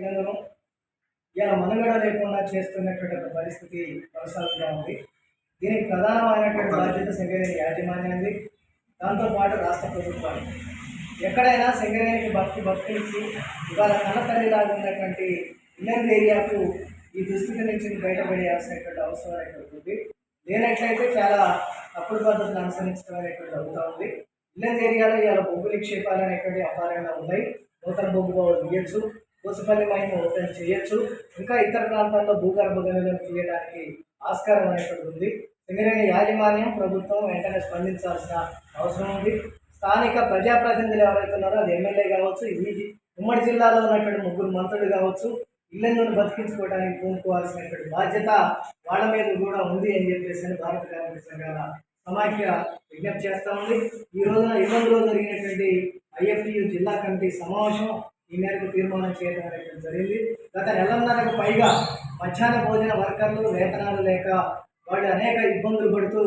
తెలంగాణ ఇలా మనుగడ లేకుండా చేస్తున్నటువంటి ఒక పరిస్థితి కొనసాగుతూ ఉంది. దీనికి ప్రధానమైనటువంటి బాధ్యత సింగరేణి యాజమాన్యాన్ని దాంతోపాటు రాష్ట్ర ప్రభుత్వానికి ఎక్కడైనా సింగరేణికి భక్తి భక్తించి ఇవాళ కన్నతల్లిలాగా ఉన్నటువంటి ఇన్నర్ ఏరియాకు ఈ దుస్థితి నుంచి బయటపడేయాల్సినటువంటి అవసరం అనేటువంటి ఉంది లేనట్లయితే చాలా తప్పుడు పద్ధతులు అనుసరించడం అనేటువంటి అవుతా ఉంది. ఇన్నర్ ఏరియాలో ఇవాళ బొగ్గు నిక్షేపాలు అనేటువంటి అపారంగా ఉన్నాయి. నూతన బొగ్గు బావులు తీయచ్చు కోసపల్లి మైన్ ఓపెన్ చేయొచ్చు. ఇంకా ఇతర ప్రాంతాల్లో భూగర్భ గనులను తీయడానికి ఆస్కారం అనేటువంటి ఉంది. సింగరేణి యాజమాన్యం ప్రభుత్వం వెంటనే స్పందించాల్సిన అవసరం ఉంది. స్థానిక ప్రజాప్రతినిధులు ఎవరైతే ఉన్నారో అది ఎమ్మెల్యే కావచ్చు ఈ ఉమ్మడి జిల్లాలో ఉన్నటువంటి ముగ్గురు మంత్రులు కావచ్చు ఇళ్ళను బతికించుకోవడానికి పూనుకోవాల్సినటువంటి బాధ్యత వాళ్ళ మీద కూడా ఉంది అని చెప్పేసి అని భారత కార్మిక సంఘాల సమాఖ్య విజ్ఞప్తి చేస్తా ఉంది. ఈ రోజున ఇబ్బందిలో జరిగినటువంటి ఐఎఫ్టియు జిల్లా కమిటీ సమావేశం ఈ మేరకు తీర్మానం చేయడం అనేది జరిగింది. గత నెలన్నరకు పైగా మధ్యాహ్న భోజన వర్కర్లు వేతనాలు లేక వాళ్ళు అనేక ఇబ్బందులు పడుతూ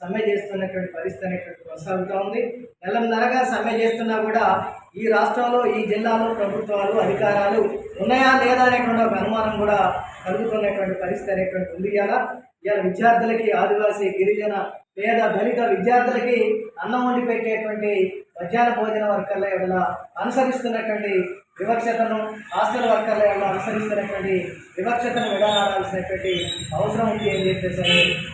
సమ్మె చేస్తున్నటువంటి పరిస్థితి అనేటువంటి కొనసాగుతూ ఉంది. నెలన్నరగా సమ్మె చేస్తున్నా కూడా ఈ రాష్ట్రంలో ఈ జిల్లాలో ప్రభుత్వాలు అధికారాలు ఉన్నాయా లేదా అనేటువంటి ఒక అనుమానం కూడా కలుగుతున్నటువంటి పరిస్థితి అనేటువంటి ఉంది ఇలా ఇలా విద్యార్థులకి ఆదివాసీ గిరిజన పేద దళిత విద్యార్థులకి అన్నం వండి పెట్టేటువంటి మధ్యాహ్న భోజన వర్కర్ల వల్ల అనుసరిస్తున్నటువంటి వివక్షతను హాస్టల్ వర్కర్ల వల్ల అనుసరిస్తున్నటువంటి వివక్షతను విడనాడాల్సినటువంటి అవసరం ఉంది అని చెప్పేసి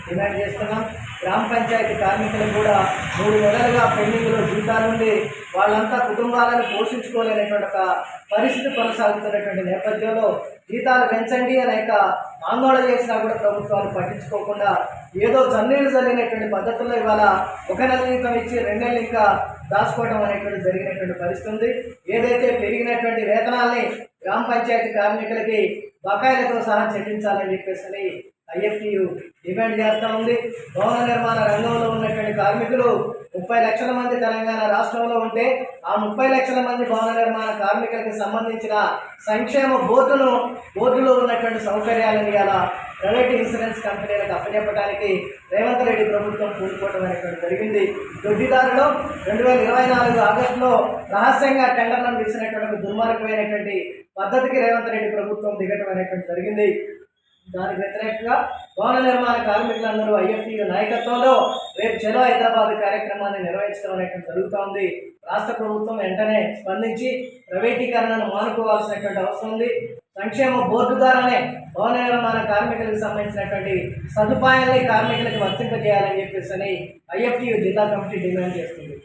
డిమాండ్ చేస్తున్నాం. గ్రామ పంచాయతీ కార్మికులు కూడా మూడు నెలలుగా పెండింగ్లో జీతాలుండి వాళ్ళంతా కుటుంబాలను పోషించుకోలేనటువంటి ఒక పరిస్థితి కొనసాగుతున్నటువంటి నేపథ్యంలో జీతాలు పెంచండి అనేక ఆందోళన చేసినా కూడా ప్రభుత్వాలు పట్టించుకోకుండా ఏదో చన్నీళ్ళు జరిగినటువంటి పద్ధతుల్లో ఇవాళ ఒక నెల జీతం ఇచ్చి రెండు నెలలు ఇంకా దాచుకోవడం అనేటువంటి జరిగినటువంటి పరిస్థితి ఉంది. ఏదైతే పెరిగినటువంటి వేతనాల్ని గ్రామ పంచాయతీ కార్మికులకి బకాయిలతో సహా చెల్లించాలని చెప్పేసి అని ఐఎఫ్టీయు డిమాండ్ చేస్తూ ఉంది. భవన నిర్మాణ రంగంలో ఉన్నటువంటి కార్మికులు ముప్పై లక్షల మంది తెలంగాణ రాష్ట్రంలో ఉంటే ఆ ముప్పై లక్షల మంది భవన నిర్మాణ కార్మికులకు సంబంధించిన సంక్షేమ బోర్డును బోర్డులో ఉన్నటువంటి సౌకర్యాలను ఇలా ప్రైవేట్ ఇన్సూరెన్స్ కంపెనీలకు అప్పచెప్పడానికి రేవంత్ రెడ్డి ప్రభుత్వం కూడుకోవడం అనేటువంటి జరిగింది. దొడ్డిదారులు రెండు వేల ఇరవై నాలుగు ఆగస్టులో రహస్యంగా టెండర్లను పిలిచినటువంటి దుర్మార్గమైనటువంటి పద్ధతికి రేవంత్ రెడ్డి ప్రభుత్వం దిగటం అనేటువంటి జరిగింది. దానికి వ్యతిరేకంగా భవన నిర్మాణ కార్మికులందరూ ఐఎఫ్టీ నాయకత్వంలో రేపు చలో హైదరాబాద్ కార్యక్రమాన్ని నిర్వహించడం అనేటువంటి జరుగుతోంది. రాష్ట్ర ప్రభుత్వం వెంటనే స్పందించి ప్రైవేటీకరణను మానుకోవాల్సినటువంటి అవసరం ఉంది. సంక్షేమ బోర్డు ద్వారానే భవన నిర్మాణ కార్మికులకు సంబంధించినటువంటి సదుపాయాల్ని కార్మికులకు వర్తింపజేయాలని చెప్పేసి అని ఐఎఫ్టీ జిల్లా కమిటీ డిమాండ్ చేస్తుంది.